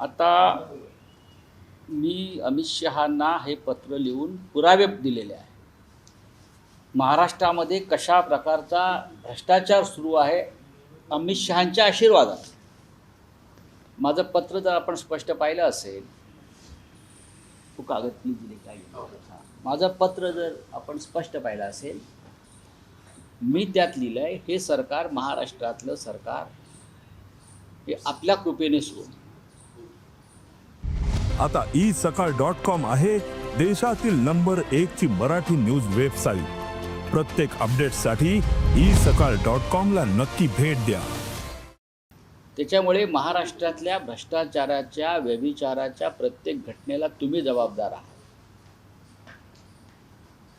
आता मी अमित शहांना हे पत्र लिहून पुरावे दिलेले आहे. महाराष्ट्रामध्ये कशा प्रकारचा भ्रष्टाचार सुरू आहे अमित शहांच्या आशीर्वादात माझं पत्र जर आपण स्पष्ट पाहिलं असेल तू कागद मी दिले काय माझं पत्र जर आपण स्पष्ट पाहिलं असेल मी त्यात लिहिलं आहे हे सरकार महाराष्ट्रातलं सरकार हे आपल्या कृपेने सुरू आता ई सकाळ डॉट कॉम आहे देशातील नंबर एक ची मराठी न्यूज वेबसाईट. प्रत्येक अपडेटसाठी ई सकाळ डॉट कॉमला नक्की भेट द्या. त्याच्यामुळे महाराष्ट्रातल्या भ्रष्टाचाराच्या व्यभिचाराच्या प्रत्येक घटनेला तुम्ही जबाबदार आहात.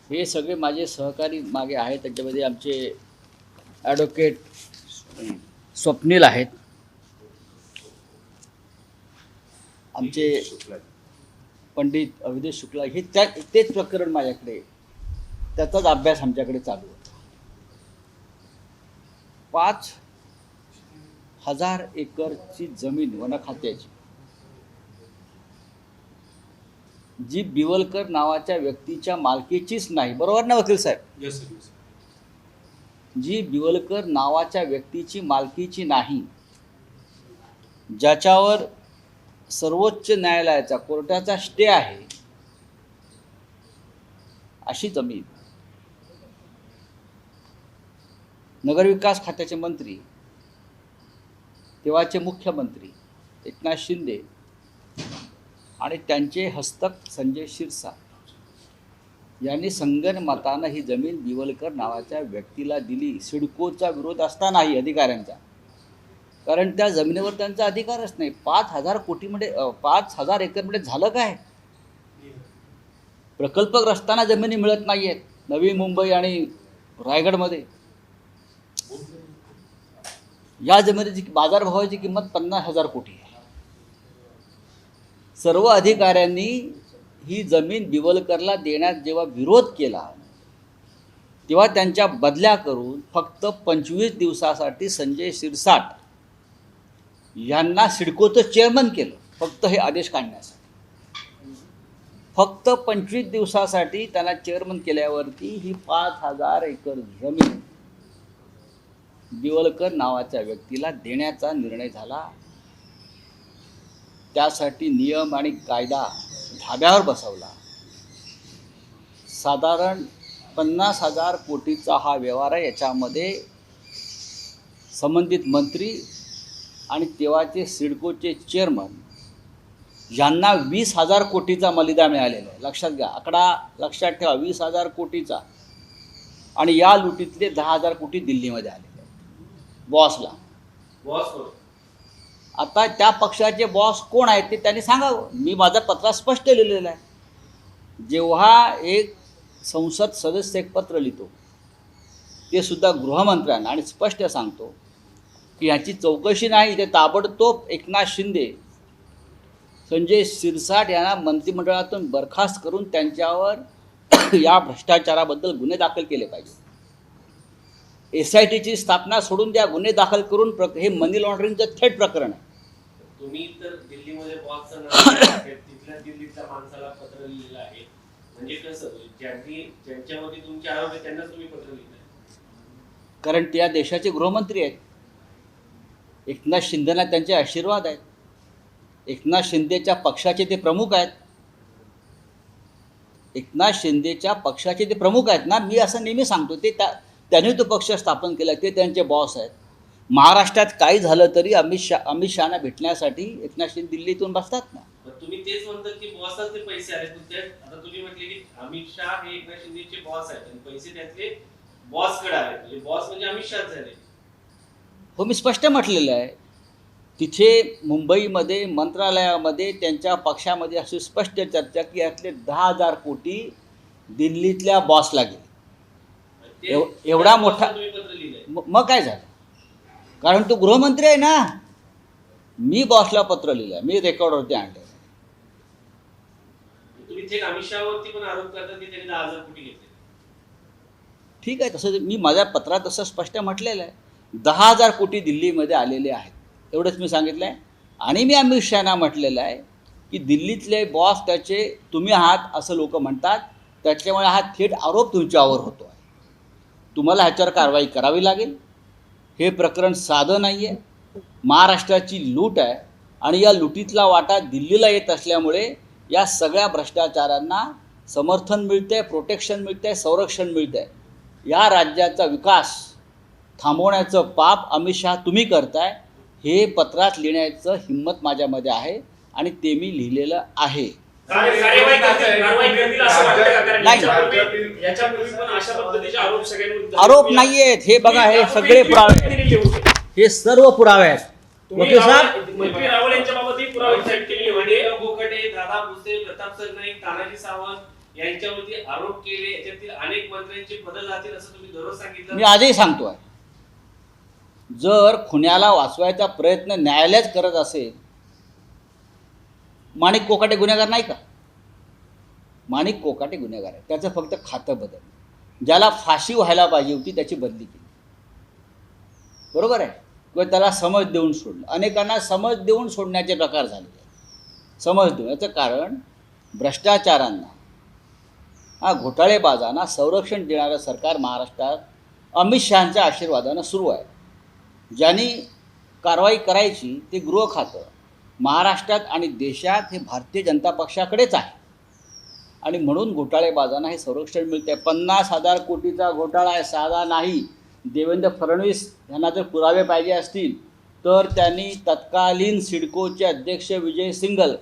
हे सगळे माझे सहकारी मागे आहेत त्याच्यामध्ये आमचे ॲडव्होकेट स्वप्नील आहेत. आमचे पंडित अविदेश शुक्ला हे त्या तेच प्रकरण माझ्याकडे त्याचाच अभ्यास आमच्याकडे चालू होता. पाच हजार एकरची जमीन वन खात्याची जी बिवलकर नावाच्या व्यक्तीच्या मालकीचीच नाही बरोबर ना वकील साहेब? जी बिवलकर नावाच्या व्यक्तीची मालकीची नाही ज्याच्यावर सर्वोच्च न्यायालयाचा कोर्टाचा स्टे आहे. अशी जमीन. नगरविकास खात्याचे मंत्री तेव्हाचे मुख्यमंत्री एकनाथ शिंदे आणि त्यांचे हस्तक संजय शिरसाट यांनी संगनमतानं ही जमीन दिवलकर नावाच्या व्यक्तीला दिली. सिडकोचा विरोध असतानाही अधिकाऱ्यांचा. कारण त्या जमिनीवर त्यांचा अधिकारच नाही. पाच हजार कोटीमध्ये पाच हजार एकरमध्ये झालं काय? प्रकल्पग्रस्तांना जमिनी मिळत नाही आहेत नवी मुंबई आणि रायगडमध्ये. या जमिनीची बाजारभावाची किंमत पन्नास हजार कोटी आहे. सर्व अधिकाऱ्यांनी ही जमीन बिवलकरला देण्यात जेव्हा विरोध केला तेव्हा त्यांच्या बदल्या करून फक्त पंचवीस दिवसासाठी संजय शिरसाट यांना सिडकोचं चेअरमन केलं. फक्त हे आदेश काढण्यासाठी. फक्त पंचवीस दिवसासाठी त्यांना चेअरमन केल्यावरती ही पाच हजार एकर जमीन दिवलकर नावाच्या व्यक्तीला देण्याचा निर्णय झाला. त्यासाठी नियम आणि कायदा धाब्यावर बसवला. साधारण पन्नास हजार कोटीचा हा व्यवहार आहे. याच्यामध्ये संबंधित मंत्री आणि तेव्हाचे सिडकोचे चेअरमन यांना वीस हजार कोटीचा मलिदा मिळालेला आहे. लक्षात घ्या आकडा लक्षात ठेवा वीस हजार कोटीचा. आणि या लुटीतले दहा हजार कोटी दिल्लीमध्ये आलेले आहेत. बॉसला. बॉस आता त्या पक्षाचे बॉस कोण आहेत ते त्यांनी सांगावं. मी माझा पत्रात स्पष्ट लिहिलेलं आहे. जेव्हा एक संसद सदस्य एक पत्र लिहितो ते सुद्धा गृहमंत्र्यांना आणि स्पष्ट सांगतो की ह्याची चौकशी नाही ते ताबडतोब एकनाथ शिंदे संजय शिरसाट यांना मंत्रिमंडळातून बरखास्त करून त्यांच्यावर या भ्रष्टाचाराबद्दल गुन्हे दाखल केले पाहिजे. एस आय टीची स्थापना सोडून द्या गुन्हे दाखल करून प्र हे मनी लॉन्ड्रिंगचं थेट प्रकरण आहे. तुम्ही तर दिल्लीमध्ये तिथल्या दिल्लीच्या माणसाला पत्र लिहिलेलं आहे. म्हणजे कसं ज्यांनी तुमचे आरोप आहे त्यांनाच तुम्ही पत्र लिहिलंय. कारण ते या देशाचे गृहमंत्री आहेत. एकनाथ शिंदेना त्यांचे आशीर्वाद आहेत. एकनाथ शिंदेच्या पक्षाचे ते प्रमुख आहेत. एकनाथ शिंदेच्या पक्षाचे ते प्रमुख आहेत ना? मी असं नेहमी सांगतो ते त्या त्यांनी तो पक्ष स्थापन केला ते त्यांचे बॉस आहेत. महाराष्ट्रात काही झालं तरी अमित शहा अमित शहाना भेटण्यासाठी एकनाथ शिंदे दिल्लीतून बसतात ना? तुम्ही तेच म्हणतात की बॉसच ते पैसे आले पण आता तुम्ही म्हटले की अमित शहा हे एकनाथ शिंदेचे बॉस आहेत आणि पैसे त्यातले बॉसकडे आले. म्हणजे बॉस म्हणजे अमित शहा झाले. हो मी स्पष्ट म्हटलेलं आहे तिथे मुंबईमध्ये मंत्रालयामध्ये त्यांच्या पक्षामध्ये अशी स्पष्ट चर्चा की यातले दहा हजार कोटी दिल्लीतल्या बॉसला गेले. एव- एवढा मोठा- मग काय झालं? कारण तो गृहमंत्री आहे ना. मी बॉसला पत्र लिहिलं मी रेकॉर्डवरती आणलं ठीक आहे तसं मी माझ्या पत्रात तसं स्पष्ट म्हटलेलं आहे. दहा हजार कोटी दिल्लीमध्ये आलेले आहेत. एवढंच मी सांगितलं आहे आणि मी अमित शहाना म्हटलेलं आहे की दिल्लीतले बॉस त्याचे तुम्ही आहात असं लोक म्हणतात. त्याच्यामुळे हा थेट आरोप तुमच्यावर होतो आहे. तुम्हाला ह्याच्यावर कारवाई करावी लागेल. हे प्रकरण साधं नाही आहे महाराष्ट्राची लूट आहे. आणि या लुटीतला वाटा दिल्लीला येत असल्यामुळे या सगळ्या भ्रष्टाचारांना समर्थन मिळतं आहे प्रोटेक्शन मिळतं आहे संरक्षण मिळतं आहे या राज्याचा विकास थांबवण्याचं पाप अमित शहा तुम्ही करताय हे पत्रात लिहिण्याचं हिंमत माझ्यामध्ये आहे आणि ते मी लिहिलेलं आहे. आरोप नाही आहेत हे बघा हे सगळे पुरावे. हे सर्व पुरावे आहेत. तुम्ही वकील साहेब? रावळ- मंत्री रावळ यांच्या बाबतही पुरावे साईड केलेले म्हणजे वडील गोखटे दादा भुसे प्रताप सरनाईक तानाजी सावंत यांच्यावरती आरोप केले. याच्यातील अनेक मंत्र्यांचे पद जातील असं तुम्ही दररोज मी सांगितलं आजही सांगतोय. जर खुन्याला वाचवायचा प्रयत्न न्यायालयच करत असेल माणिक कोकाटे गुन्हेगार नाही का? माणिक कोकाटे गुन्हेगार आहे. त्याचं फक्त खातं बदल. ज्याला फाशी व्हायला पाहिजे होती त्याची बदली केली. बरोबर आहे? किंवा त्याला समज देऊन सोडलं. अनेकांना समज देऊन सोडण्याचे प्रकार झालेले आहेत समज देऊन याचं कारण भ्रष्टाचारांना. हा घोटाळेबाजांना संरक्षण देणारं सरकार महाराष्ट्रात अमित शहाच्या आशीर्वादानं सुरू आहे. ज्यांनी कारवाई करायची ते गृह खातं. महाराष्ट्रात आणि देशात हे भारतीय जनता पक्षाकडेच आहे. आणि म्हणून घोटाळेबाजांना हे संरक्षण मिळते पन्नास हजार कोटीचा घोटाळा आहे साधा नाही. देवेंद्र फडणवीस यांना जर पुरावे पाहिजे असतील तर त्यांनी तत्कालीन सिडकोचे अध्यक्ष विजय सिंगल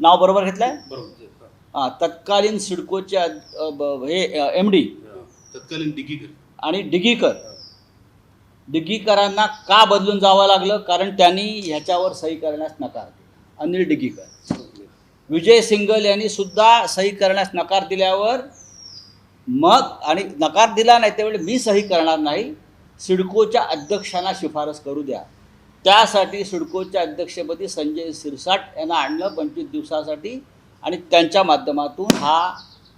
नाव बरोबर घेतलं आहे बरोबर हां तत्कालीन सिडकोचे हे एम डी तत्कालीन डिगी आणि डिगीकर. डिग्गीकरांना का बदलून जावं लागलं? कारण त्यांनी ह्याच्यावर सही करण्यास नकार दिला. अनिल डिग्गीकर. विजय सिंगल यांनी सुद्धा सही करण्यास नकार दिल्यावर मग आणि नकार दिला नाही त्यावेळी मी सही करणार नाही सिडकोच्या अध्यक्षांना शिफारस करू द्या. त्यासाठी सिडकोच्या अध्यक्षपदी संजय सिरसाट यांना आणलं पंचवीस दिवसासाठी आणि त्यांच्या माध्यमातून हा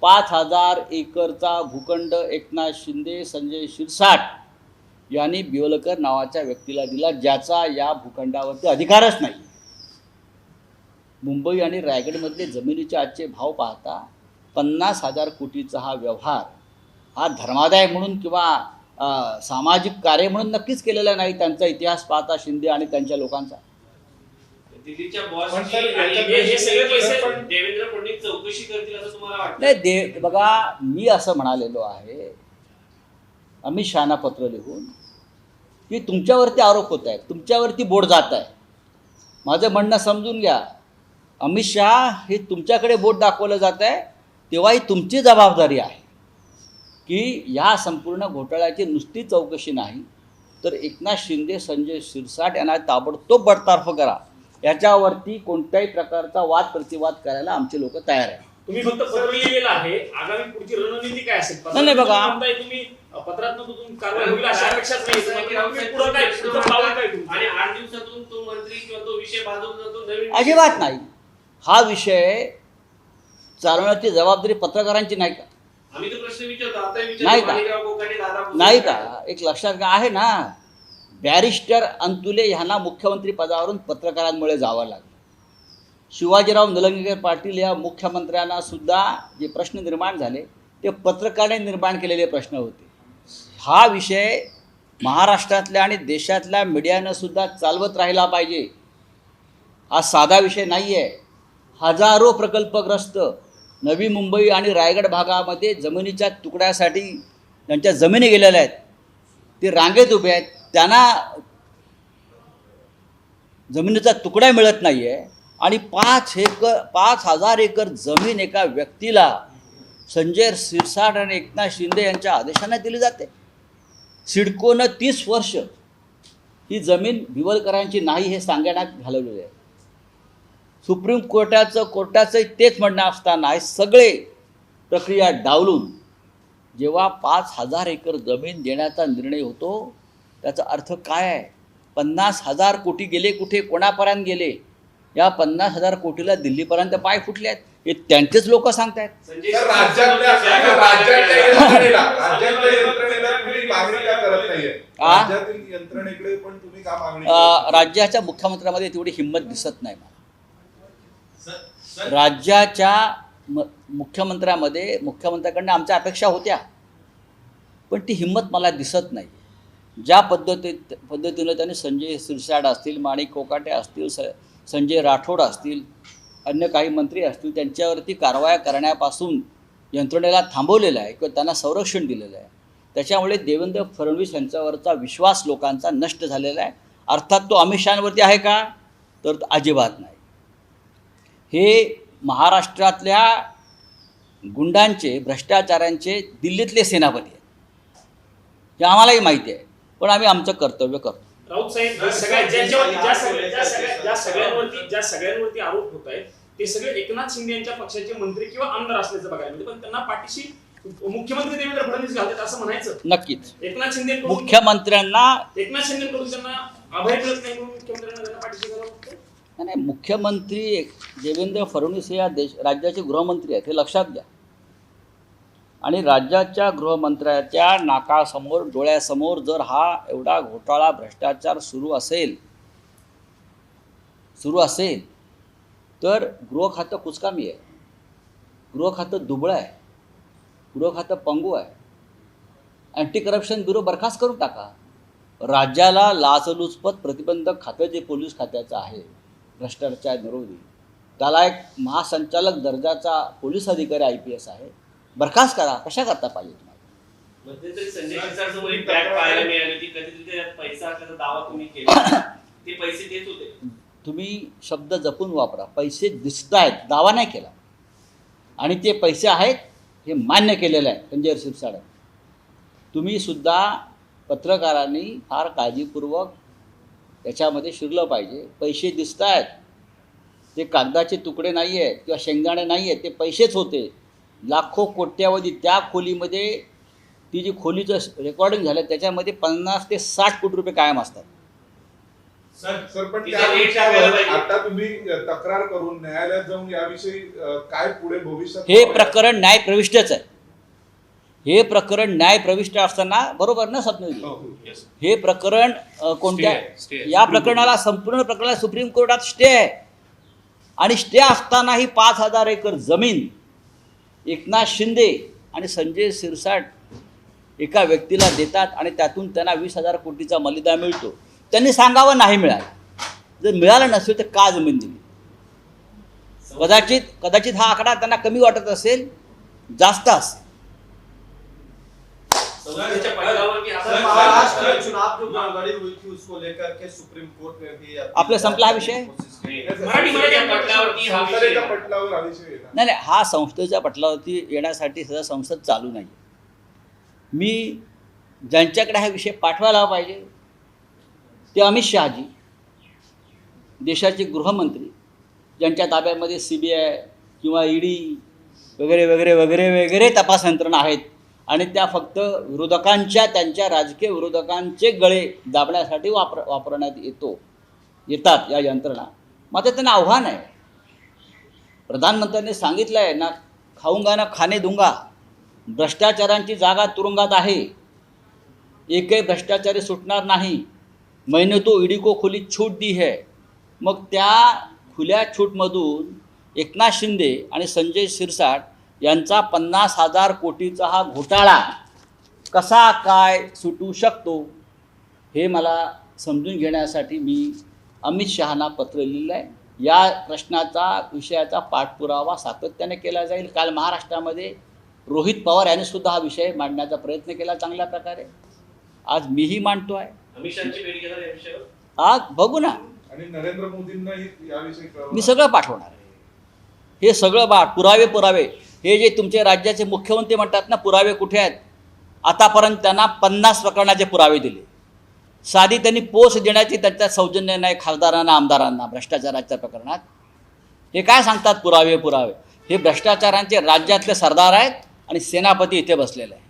पाच हजार एकरचा भूखंड एकनाथ शिंदे संजय शिरसाट यांनी बिवलकर नावाच्या व्यक्तीला दिला ज्याचा या भूखंडावरती अधिकारच नाही. मुंबई आणि रायगडमधले जमिनीचे आजचे भाव पाहता पन्नास हजार कोटीचा हा व्यवहार हा धर्मादाय म्हणून किंवा सामाजिक कार्य म्हणून नक्कीच केलेला नाही त्यांचा इतिहास पाहता शिंदे आणि त्यांच्या लोकांचा. दिल्लीच्या पण बॉसची सर, आणि याच्यात सगळे पैसे सर, पण- देवेंद्र फडणवीस चौकशी करतील असं तुम्हाला वाटतं? नाही दे बघा मी असं म्हणालेलो आहे अमित शहाना पत्र लिहून की तुमच्यावरती आरोप होत आहेत तुमच्यावरती बोट जात आहे माझं म्हणणं समजून घ्या. अमित शहा हे तुमच्याकडे बोट दाखवलं जात आहे तेव्हाही तुमची जबाबदारी आहे. की या संपूर्ण घोटाळ्याची नुसती चौकशी नाही तर एकनाथ शिंदे संजय शिरसाट यांना ताबडतोब बडतर्फ करा. याच्यावरती कोणत्याही प्रकारचा वाद प्रतिवाद करायला आमचे लोक तयार आहेत. तुम्ही फक्त पत्र लिहिलेलं आहे. आगामी पुढची रणनीती काय असेल? नाही, नाही, बघा. म्हणताय तुम्ही पत्रात तुम्ही कारवाई होईल अशा अपेक्षाच नाही. तुम्ही पुढं काय पुढचं पाऊल काय तुमचं? आणि आठ दिवसातून तो मंत्री किंवा तो विषय बाजूला जातो नवीन अजिबात नाही. हा विषय चालवण्याची जबाबदारी पत्रकारांची नाही का? आम्ही तो प्रश्न विचारतो. आता नाही विचारतो का? माणिकराव कोकाटे दादा भुसे नाही का? एक लक्षात घ्या. आहे ना. बॅरिस्टर अंतुले ह्यांना मुख्यमंत्री पदावरून पत्रकारांमुळे जावं लागलं. शिवाजीराव निलंगेकर पाटील या मुख्यमंत्र्यांना सुद्धा जे प्रश्न निर्माण झाले ते पत्रकाराने निर्माण केलेले प्रश्न होते. हा विषय महाराष्ट्रातल्या आणि देशातल्या मीडियानं सुद्धा चालवत राहिला पाहिजे. हा साधा विषय नाही आहे हजारो प्रकल्पग्रस्त नवी मुंबई आणि रायगड भागामध्ये जमिनीच्या तुकड्यासाठी त्यांच्या जमिनी गेलेल्या आहेत ते रांगेत उभे आहेत. त्यांना जमिनीचा तुकडा मिळत नाही आहे आणि पाच एकर पाच हजार एकर जमीन एका व्यक्तीला संजय सिरसाट आणि एकनाथ शिंदे यांच्या आदेशाने दिली जाते. सिडकोनं तीस वर्ष ही जमीन भिवलकरांची नाही हे सांगण्यात घालवलेली आहे. सुप्रीम कोर्टाचं कोर्टाचं तेच म्हणणं असताना हे सगळे प्रक्रिया डावलून जेव्हा पाच हजार एकर जमीन देण्याचा निर्णय होतो त्याचा अर्थ काय आहे? पन्नास हजार कोटी गेले कुठे? कोणापर्यंत गेले? या पन्नास हजार कोटीला दिल्लीपर्यंत पाय फुटले आहेत. हे त्यांचेच लोक सांगतायत? राज्याच्या मुख्यमंत्र्यामध्ये तेवढी हिंमत दिसत नाही मला. राज्याच्या मुख्यमंत्र्यामध्ये मुख्यमंत्र्याकडनं आमच्या अपेक्षा होत्या. पण ती हिंमत मला दिसत नाही. ज्या पद्धतीत पद्धतीनं त्यांनी संजय सिरसाट असतील माणिक कोकाटे असतील स संजय राठोड असतील अन्य काही मंत्री असतील त्यांच्यावरती कारवाया करण्यापासून यंत्रणेला थांबवलेलं आहे किंवा त्यांना संरक्षण दिलेलं आहे. त्याच्यामुळे देवेंद्र फडणवीस यांच्यावरचा विश्वास लोकांचा नष्ट झालेला आहे. अर्थात तो अमित शहावरती आहे का? तर अजिबात नाही. हे महाराष्ट्रातल्या गुंडांचे भ्रष्टाचारांचे दिल्लीतले सेनापती आहेत. हे आम्हालाही माहिती आहे. पण आम्ही आमचं कर्तव्य करतो. राऊत साहेब ज्या सगळ्या ज्यांच्यावरती ज्या सगळ्या ज्या सगळ्या ज्या सगळ्यांवरती ज्या सगळ्यांवरती आरोप होत आहेत ते सगळे एकनाथ शिंदे यांच्या पक्षाचे मंत्री किंवा आमदार असल्याचं बघायला मिळतं. पण त्यांना पाठीशी मुख्यमंत्री देवेंद्र फडणवीस घालतात असं म्हणायचं. नक्कीच. एकनाथ शिंदे मुख्यमंत्र्यांना एकनाथ शिंदेकडून त्यांना अभय मिळत नाही म्हणून मुख्यमंत्र्यांना त्यांना पाठीशी घालावं. नाही मुख्यमंत्री देवेंद्र फडणवीस हे या देश राज्याचे गृहमंत्री आहेत हे लक्षात घ्या. आणि राज्याच्या गृहमंत्र्याच्या नाकासमोर डोळ्यासमोर जर हा एवढा घोटाळा भ्रष्टाचार सुरू असेल सुरू असेल तर गृह खातं कुचकामी आहे. गृह खातं दुबळं आहे. गृह खातं पंगू आहे. अँटी करप्शन ब्युरो बरखास्त करून टाका. राज्याला लाचलुचपत प्रतिबंधक खातं जे पोलीस खात्याचं आहे भ्रष्टाचार विरोधी त्याला एक महासंचालक दर्जाचा पोलीस अधिकारी आय पी एस आहे. बरखास्त करा कशा करता पाहिजे तुम्हाला? मध्यंतरी संजय शिरसाटसमोर एक बॅग पाहायला मिळाली होती कधी तिथे पैसा असल्याचा दावा तुम्ही केला ते पैसे देत होते. तुम्ही शब्द जपून वापरा पैसे दिसत आहेत दावा नाही केला. आणि ते पैसे आहेत हे मान्य केलेलं आहे संजय शिरसाट. तुम्ही सुद्धा पत्रकारांनी फार काळजीपूर्वक याच्यामध्ये शिरलं पाहिजे. पैसे दिसत आहेत ते कागदाचे तुकडे नाही आहेत किंवा शेंगदाणे नाही आहेत ते पैसेच होते. लाखो कोट्यावधी त्या खोलीमध्ये ती जी खोलीचं रेकॉर्डिंग झालं त्याच्यामध्ये पन्नास ते साठ कोटी रुपये कायम असतात सर सर पण त्या विषयावर. आता तुम्ही तक्रार करून न्यायालयात जाऊन याविषयी अ, काय पुढे भविष्यात हे प्रकरण न्याय प्रविष्टच आहे हे प्रकरण न्याय प्रविष्ट असताना बरोबर ना स्वप्नजी हो. हे प्रकरण अ, कोणत्या Stay आहे, stay आहे. या प्रकरणाला संपूर्ण प्रकरणाला सुप्रीम कोर्टात स्टे आहे आणि स्टे असतानाही पाच हजार एकर जमीन एकनाथ शिंदे आणि संजय सिरसाट एका व्यक्तीला देतात आणि त्यातून त्यांना वीस हजार कोटीचा मलिदा मिळतो. त्यांनी सांगावं नाही मिळालं. जर मिळालं नसेल तर का जमीन दिली? कदाचित कदाचित हा आकडा त्यांना कमी वाटत असेल जास्त असेल. आपला संपला हा विषय? नाही. नाही नाही हा संस्थेच्या पटलावरती येण्यासाठी सध्या संसद चालू नाही. मी ज्यांच्याकडे हा विषय पाठवायला पाहिजे ते अमित शहाजी देशाचे गृहमंत्री ज्यांच्या ताब्यामध्ये सी बी आय किंवा ईडी वगैरे वगैरे वगैरे वगैरे तपास यंत्रणा आहेत आणि त्या फक्त विरोधकांच्या त्यांच्या राजकीय विरोधकांचे गळे दाबण्यासाठी वापर वापरण्यात येतो येतात या यंत्रणा. मात्र त्यांना आव्हान आहे. प्रधानमंत्र्यांनी सांगितलं आहे ना खाऊंगा ना खाणे दुंगा भ्रष्टाचारांची जागा तुरुंगात आहे. एकही भ्रष्टाचारी सुटणार नाही. महिने तो ईडी को खुली छूट दी है. मग त्या खुल्या छूटमधून एकनाथ शिंदे आणि संजय शिरसाट यांचा पन्नास हजार कोटीचा हा घोटाळा कसा काय सुटू शकतो हे मला समजून घेण्यासाठी मी अमित शहाना पत्र लिहिलं आहे या प्रश्नाचा विषयाचा पाठपुरावा सातत्याने केला जाईल. काल महाराष्ट्रामध्ये रोहित पवार यांनी सुद्धा हा विषय मांडण्याचा प्रयत्न केला चांगल्या प्रकारे. आज मीही मांडतो आहे आज बघू ना. आणि नरेंद्र कळवलं. मी सगळं पाठवणार आहे. हे सगळं बा पुरावे पुरावे. हे जे तुमचे राज्याचे मुख्यमंत्री म्हणतात ना पुरावे कुठे आहेत? आतापर्यंत त्यांना पन्नास प्रकरणाचे पुरावे दिले. साधी त्यांनी पोच देण्याची त्यांच्या सौजन्य नाही खासदारांना आमदारांना भ्रष्टाचाराच्या प्रकरणात. हे काय सांगतात पुरावे पुरावे? हे भ्रष्टाचारांचे राज्यातले सरदार आहेत आणि सेनापती इथे बसलेले आहे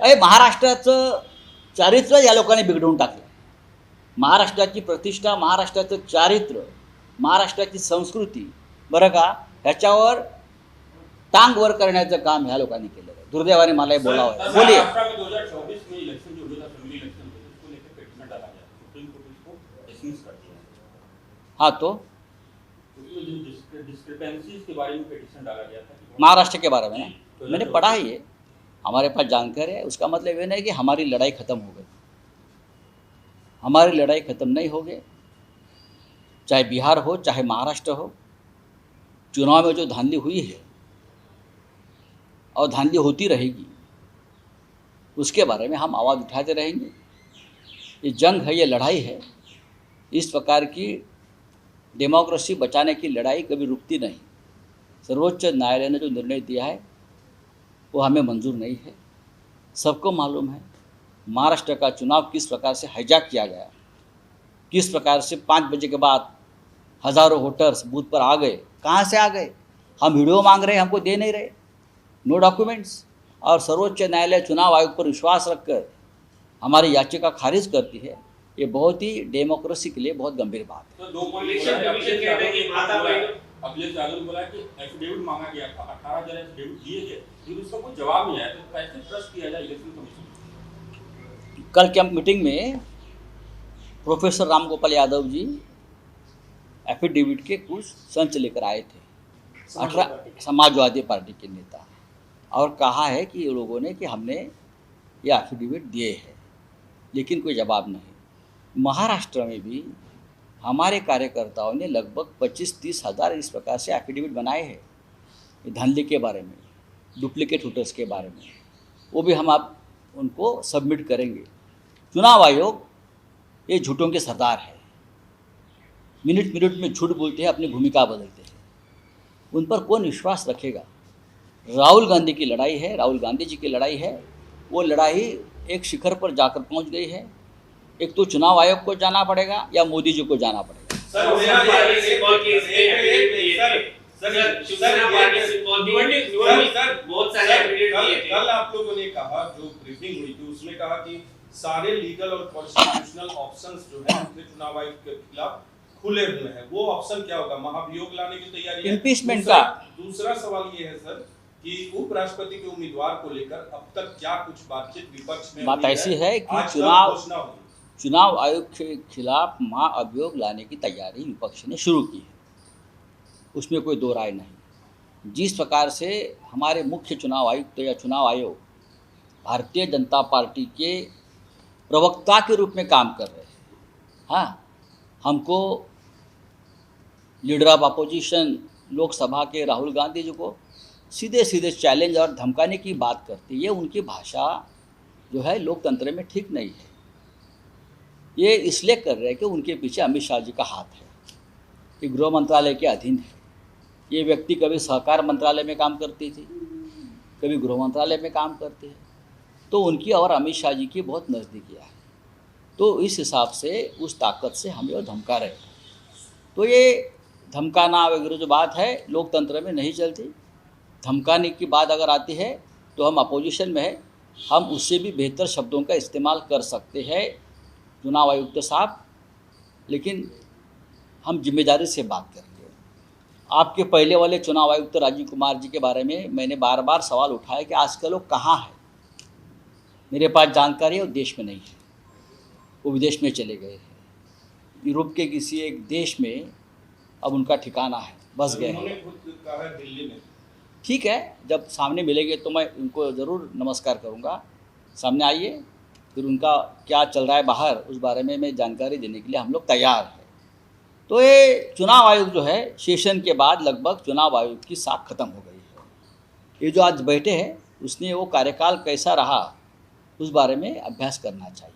अरे महाराष्ट्राचं चारित्र्य या लोकांनी बिघडवून टाकलं. महाराष्ट्राची प्रतिष्ठा महाराष्ट्राचं चारित्र्य महाराष्ट्राची संस्कृती बरं का? ह्याच्यावर टांग वर करण्याचं काम ह्या लोकांनी केलेलं आहे. दुर्दैवाने मला हे बोलावं आहे. बोलिए. महाराष्ट्र में 2024 में इलेक्शन जो हुए था असेंबली इलेक्शन हुए थे, उसको लेकर पेटिशन डाला गया सुप्रीम कोर्ट उसको डिसमिस कर दिया हाँ तो? उसमें जो डिस्क्रिपेंसीज के बारे में पेटिशन डाला गया था. कि वो- महाराष्ट्र के बारे में ना? मैंने पढ़ा ही है हमारे पास जानकारी है उसका मतलब ये नहीं कि हमारी लड़ाई ख़त्म हो गई। हमारी लड़ाई ख़त्म नहीं हो गई। चाहे बिहार हो चाहे महाराष्ट्र हो चुनाव में जो धांधली हुई है, और धांधली होती रहेगी, उसके बारे में हम आवाज़ उठाते रहेंगे। ये जंग है, ये लड़ाई है, इस प्रकार की डेमोक्रेसी बचाने की लड़ाई कभी रुकती नहीं। सर्वोच्च न्यायालय ने जो निर्णय दिया है, वो हमें मंजूर नहीं है। सबको मालूम है, महाराष्ट्र का चुनाव किस प्रकार से हाईजैक किया गया। किस प्रकार से पाँच बजे के बाद हज़ारों वोटर्स बूथ पर आ गए। कहाँ से आ गए? हम वीडियो मांग रहे हमको दे नहीं रहे। नो डॉक्यूमेंट्स और सर्वोच्च न्यायालय चुनाव आयोग पर विश्वास रखकर हमारी याचिका खारिज करती है। ये बहुत ही डेमोक्रेसी के लिए बहुत गंभीर बात है। तो दो पॉइंट इलेक्शन बोला कमीशन अखिलेश कहते हैं कि यादव माता बोला है, कि एफिडेविट मांगा गया था अठारह हज़ार एफिडेविट दिए गए। लेकिन उसका कोई जवाब नहीं आया तो कैसे ट्रस्ट किया जाए इलेक्शन कमीशन कल कैंप मीटिंग में प्रोफेसर राम गोपाल यादव जी एफिडेविट के कुछ संच लेकर आए थे। अठारह समाजवादी पार्टी के नेता। और कहा है कि ये लोगों ने कि हमने ये एफिडेविट दिए हैं लेकिन कोई जवाब नहीं। महाराष्ट्र में भी हमारे कार्यकर्ताओं ने लगभग पच्चीस तीस हज़ार इस प्रकार से एफिडेविट बनाए हैं। ये धांधली के बारे में डुप्लीकेट वोटर्स के बारे में वो भी हम आप उनको सबमिट करेंगे। चुनाव आयोग ये झूठों के सरदार है। मिनट मिनट में झूठ बोलते हैं अपनी भूमिका बदलते हैं। उन पर कौन विश्वास रखेगा? राहुल गांधी की लड़ाई है राहुल गांधी जी की लड़ाई है। वो लड़ाई एक शिखर पर जाकर पहुँच गई है। एक तो चुनाव आयोग को जाना पड़ेगा या मोदी जी को जाना पड़ेगा? कल- आप लोगों ने कहा जो ब्रीफिंग हुई थी उसमें कहा कि सारे लीगल और कॉन्स्टिट्यूशनल ऑप्शंस जो है चुनाव आयोग के खिलाफ खुले हुए हैं। वो ऑप्शन क्या होगा? महाभियोग लाने की तैयारी है। दूसरा- का। दूसरा सवाल ये है सर कि उपराष्ट्रपति के उम्मीदवार को लेकर अब तक क्या कुछ बातचीत विपक्ष में बात ऐसी है? कि चुनाव- चुनाव आयोग के खिलाफ महाअभियोग लाने की तैयारी विपक्ष ने शुरू की है। उसमें कोई दो राय नहीं। जिस प्रकार से हमारे मुख्य चुनाव आयुक्त तो या चुनाव आयोग भारतीय जनता पार्टी के प्रवक्ता के रूप में काम कर रहे हैं। हाँ हमको लीडर ऑफ़ अपोजिशन लोकसभा के राहुल गांधी जी को सीधे सीधे चैलेंज और धमकाने की बात करते ये उनकी भाषा जो है लोकतंत्र में ठीक नहीं है। ये इसलिए कर रहे हैं कि उनके पीछे अमित शाह जी का हाथ है। ये गृह मंत्रालय के अधीन है। ये व्यक्ति कभी सहकार मंत्रालय में काम करती थी, कभी गृह मंत्रालय में काम करते हैं। तो उनकी और अमित शाह जी की बहुत नज़दीकियाँ है। तो इस हिसाब से उस ताकत से हमें वो धमका रहे तो ये धमकाना वगैरह जो बात है, लोकतंत्र में नहीं चलती। धमकाने की बात अगर आती है तो हम अपोजिशन में है। हम उससे भी बेहतर शब्दों का इस्तेमाल कर सकते हैं, चुनाव आयुक्त साहब। लेकिन हम ज़िम्मेदारी से बात करेंगे। आपके पहले वाले चुनाव आयुक्त राजीव कुमार जी के बारे में मैंने बार बार सवाल उठाया कि आज के लोग कहाँ है? मेरे पास जानकारी है, वो देश में नहीं है। वो विदेश में चले गए हैं। यूरोप के किसी एक देश में अब उनका ठिकाना है बस गए हैं। ठीक है जब सामने मिलेंगे तो मैं उनको ज़रूर नमस्कार करूँगा। सामने आइए फिर उनका क्या चल रहा है बाहर उस बारे में मैं जानकारी देने के लिए हम लोग तैयार हैं। तो ये चुनाव आयोग जो है सेशन के बाद लगभग चुनाव आयोग की साख खत्म हो गई है। ये जो आज बैठे हैं उसने वो कार्यकाल कैसा रहा उस बारे में अभ्यास करना चाहिए।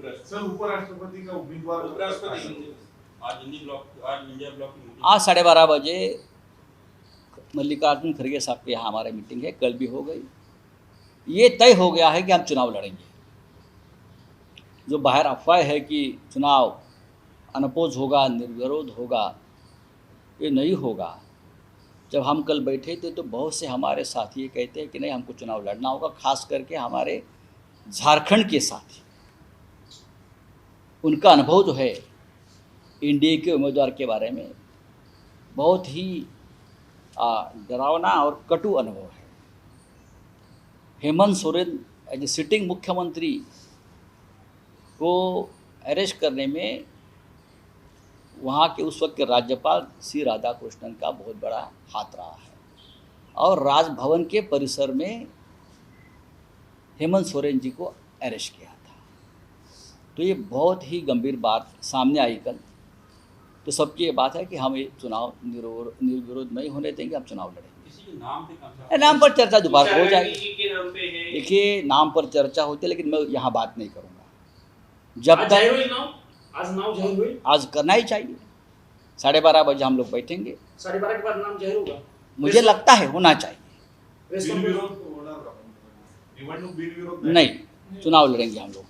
सर उपराष्ट्रपति का उम्मीदवार उपराष्ट्रपति। आज इंडी ब्लॉक आज इंडिया ब्लॉक की मीटिंग आज साढ़े बारह बजे मल्लिकार्जुन खड़गे साहब के यहाँ हमारी मीटिंग है कल भी हो गई। ये तय हो गया है कि हम चुनाव लड़ेंगे। जो बाहर अफवाह है कि चुनाव अनपोज होगा निर्विरोध होगा ये नहीं होगा। जब हम कल बैठे थे तो बहुत से हमारे साथी ये कहते हैं कि नहीं हमको चुनाव लड़ना होगा खास करके हमारे झारखंड के साथी। उनका अनुभव जो है एनडीए के उम्मीदवार के बारे में बहुत ही डरावना और कटु अनुभव है। Hemant Soren as a sitting मुख्यमंत्री को अरेस्ट करने में वहाँ के उस वक्त के राज्यपाल सी राधाकृष्णन का बहुत बड़ा हाथ रहा है। और राजभवन के परिसर में हेमंत सोरेन जी को अरेस्ट किया तो ये बहुत ही गंभीर बात सामने आई कल। तो सबकी ये बात है कि हम ये चुनाव निर्विरोध नहीं होने देंगे हम चुनाव लड़ेंगे। नाम पे नाम पर चर्चा दोबारा हो जाएगी। है। देखिए नाम पर चर्चा होती है लेकिन मैं यहाँ बात नहीं करूँगा। जब तक आज करना ही चाहिए। साढ़े बारह बजे हम लोग बैठेंगे। साढ़े बारह के बाद नाम जाहीर होगा। मुझे लगता है होना चाहिए। नहीं चुनाव लड़ेंगे हम लोग।